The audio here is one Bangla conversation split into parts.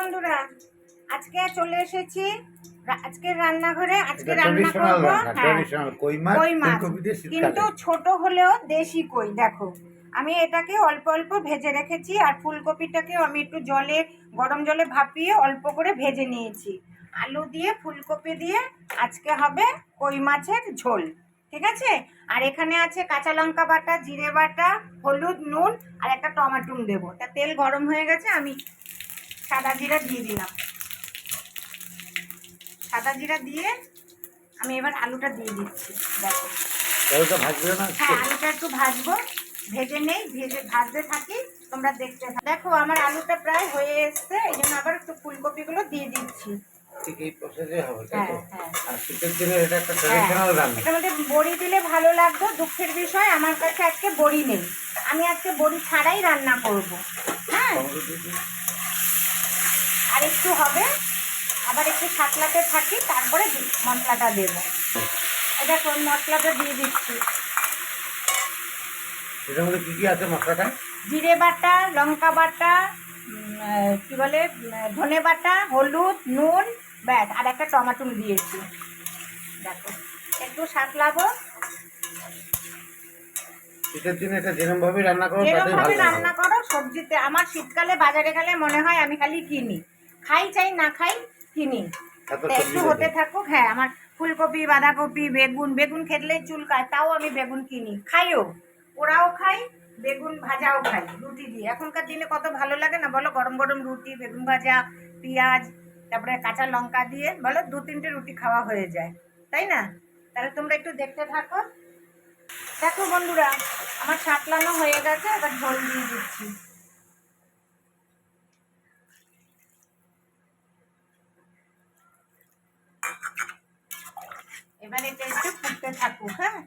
বন্ধুরা আজকে চলে এসেছি আজকের রান্নাঘরে আজকে রান্না করব। কই মাছ কই মাছ। কিন্তু ছোট হলেও দেশি কই দেখো। আমি এটাকে অল্প অল্প ভেজে রেখেছি আর ফুলকপিটাকেও আমি একটু জলে গরম জলে ভাপিয়ে অল্প করে ভেজে নিয়েছি। আলু দিয়ে ফুলকপি দিয়ে আজকে হবে কই মাছের ঝোল ঠিক আছে? আর এখানে আছে কাঁচা লঙ্কা বাটা জিরে বাটা হলুদ নুন আর একটা টমাটুম দেবো। তা তেল গরম হয়ে গেছে আমি সাদা জিরা দিয়ে দিলাম। সাদা জিরা দিয়ে আমি এবার আলুটা দিয়ে দিচ্ছি দেখো। ওটা ভাজবে না? হ্যাঁ আলুটা একটু ভাজবো। ভেজে নেই ভেজে ভাজতে থাকি তোমরা দেখতে দেখো আমার আলুটা প্রায় হয়ে এসছে এই জন্য আবার একটু ফুলকপিগুলো দিয়ে দিচ্ছি। ঠিক এই প্রসেসে হবে তাই তো? হ্যাঁ, হ্যাঁ। আর শীতের দিনে এটা একটা হ্যাঁ, ট্রেডিশনাল রান্না বড়ি দিলে ভালো লাগতো দুঃখের বিষয় আমার কাছে আজকে বড়ি নেই। আমি আজকে বড়ি ছাড়াই রান্না করব। হ্যাঁ। আর একটু হবে। আবার একটু সাতলাতে থাকি তারপরে মশলাটা দেবো। এটা কোন মশলাটা দিয়ে দিচ্ছি। এটার মধ্যে কি কি আছে মশলাটা? জিরে বাটা লঙ্কা বাটা কি বলে ধনে বাটা হলুদ নুন ব্যাস আর একটা টমাটো দিয়েছি। দেখো একটু সাতলাবো। শীতের দিনে এটা যেরকম ভাবে রান্না করো রান্না করো সবজিতে আমার শীতকালে বাজারে গেলে মনে হয় আমি খালি কিনি। খাই চাই না খাই কিনি। একটু হতে থাকুক হ্যাঁ আমার ফুলকপি বাঁধাকপি বেগুন বেগুন খেলে চুলকায় তাও আমি বেগুন কিনি। খাইও ওরাও খাই বেগুন ভাজাও খাই রুটি দিয়ে। এখনকার দিনে কত ভালো লাগে না বলো গরম গরম রুটি বেগুন ভাজা পেঁয়াজ তারপরে কাঁচা লঙ্কা দিয়ে বলো দু তিনটে রুটি খাওয়া হয়ে যায়। তাই না? তাহলে তোমরা একটু দেখতে থাকো। দেখো বন্ধুরা আমার সাতলানো হয়ে গেছে এবার ঝোল দিয়ে দিচ্ছি। এবার এটা একটু ফুটতে থাকুক হ্যাঁ?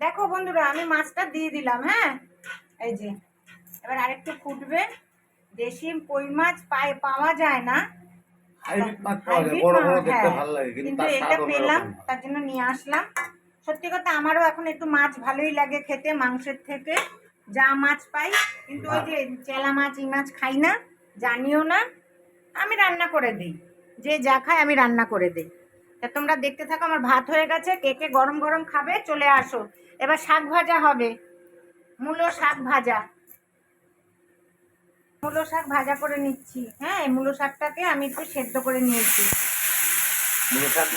দেখো বন্ধুরা আমি মাছটা দিয়ে দিলাম হ্যাঁ? এই যে এবার আরেকটু ফুটবে। দেশি কই মাছ পায় পাওয়া যায় না। হ্যাঁ। কিন্তু কিন্তু এটা পেলাম তার জন্য নিয়ে আসলাম। সত্যি কথা আমারও এখন একটু মাছ ভালোই লাগে খেতে মাংসের থেকে। যা মাছ পাই কিন্তু ওই যে চেলা মাছ এই মাছ খাই না জানিও না আমি রান্না করে দিই। যে যা খায় আমি রান্না করে দিই। তা তোমরা দেখতে থাকো আমার ভাত হয়ে গেছে কে কে গরম গরম খাবে চলে আসো। এবার শাক ভাজা হবে। মূলো শাক ভাজা। মূলো শাক ভাজা করে নিচ্ছি। হ্যাঁ এই মূলো শাকটাকে আমি একটু সেদ্ধ করে নিয়েছি। মূলো শাক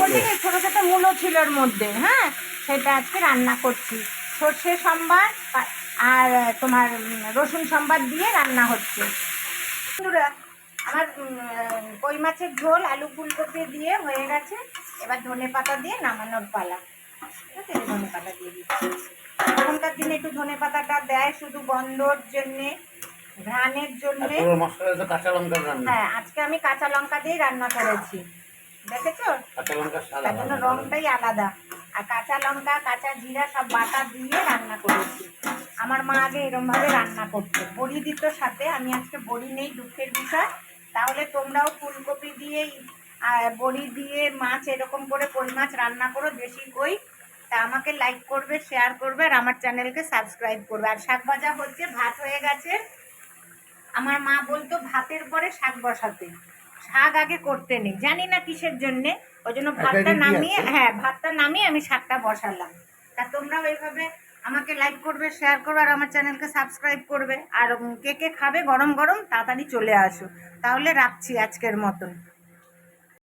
বলতে মূলো। ছোটো ছোটো মূলো ছিল ওর মধ্যে। হ্যাঁ সেটা আজকে রান্না করছি। সর্ষে সম্বার আর তোমার রসুন সম্বার দিয়ে রান্না হচ্ছে। আমার কই মাছের ঝোল আলু ফুলকপি দিয়ে হয়ে গেছে। এবার ধনে পাতা দিয়ে নামানোর পালা। ঠিক আছে? ধনে পাতা দিয়ে দিচ্ছি। এখনকার দিনে একটু ধনে পাতাটা দেয় শুধু গন্ধর জন্যে ঘ্রাণের জন্যে। হ্যাঁ আজকে আমি কাঁচা লঙ্কা দিয়েই রান্না করেছি। দেখেছ? তার জন্য আলাদা। রংটাই আলাদা। আর কাঁচা লঙ্কা কাঁচা জিরা সব বাটা দিয়ে রান্না করেছি। আমার মা আগে এরমভাবে রান্না করতো। বড়ি দিত সাথে আমি আজকে বড়ি নেই দুঃখের বিষয়। তাহলে তোমরাও ফুলকপি দিয়েই আহ, বড়ি দিয়ে মাছ এরকম করে কই মাছ রান্না করো দেশি কই। তা আমাকে লাইক করবে শেয়ার করবে আর আমার চ্যানেলকে সাবস্ক্রাইব করবে। আর শাক ভাজা হচ্ছে ভাত হয়ে গেছে। আমার মা বলতো ভাতের পরে শাক বসাতে। শাক আগে করতে নেই। জানি না কিসের জন্যে ওই জন্য ভাতটা নামিয়ে হ্যাঁ ভাতটা নামিয়ে আমি শাকটা বসালাম। তা তোমরাও এইভাবে আমাকে লাইক করবে শেয়ার করবে, আর আমার চ্যানেলকে সাবস্ক্রাইব করবে। আর কে কে খাবে, গরম গরম, তাড়াতাড়ি চলে আসো। তাহলে রাখছি আজকের মতন।